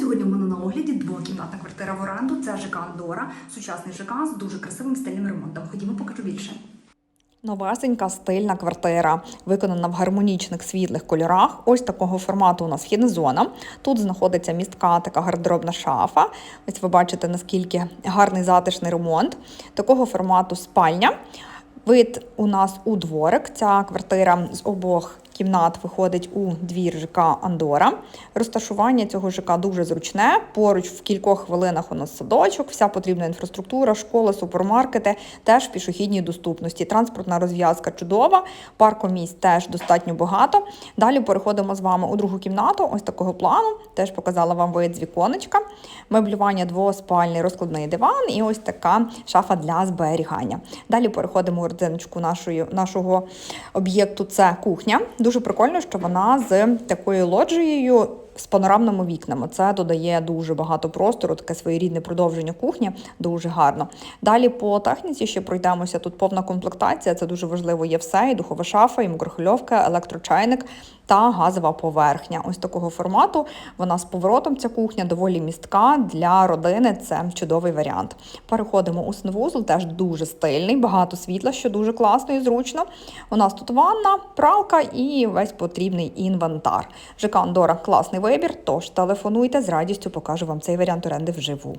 Сьогодні у мене на огляді двокімнатна квартира в оренду. Це ЖК Андора, сучасний ЖК з дуже красивим стильним ремонтом. Ходімо, покажу більше. Новесенька стильна квартира, виконана в гармонічних світлих кольорах. Ось такого формату у нас вхідна зона. Тут знаходиться містка, така гардеробна шафа. Ось ви бачите, наскільки гарний затишний ремонт. Такого формату спальня. Вид у нас у дворик. Ця квартира з обох кімнат виходить у двір ЖК Андора. Розташування цього ЖК дуже зручне. Поруч в кількох хвилинах у нас садочок, вся потрібна інфраструктура, школа, супермаркети теж в пішохідній доступності. Транспортна розв'язка чудова, паркомісць теж достатньо багато. Далі переходимо з вами у другу кімнату, ось такого плану. Теж показала вам вид з віконечка. Меблювання двоспальний розкладний диван і ось така шафа для зберігання. Далі переходимо у родзиночку нашої, нашого об'єкту. Це кухня. Дуже прикольно, що вона з такою лоджією. З панорамними вікнами це додає дуже багато простору, таке своєрідне продовження кухні, дуже гарно. Далі по техніці ще пройдемося. Тут повна комплектація, це дуже важливо. Є все: і духова шафа, і мікрохвильовка, електрочайник та газова поверхня. Ось такого формату. Вона з поворотом. Ця кухня доволі містка для родини. Це чудовий варіант. Переходимо у санвузол, теж дуже стильний, багато світла, що дуже класно і зручно. У нас тут ванна, пралка і весь потрібний інвентар. ЖК Андора класний вибір. Тож телефонуйте з радістю, покажу вам цей варіант оренди вживу.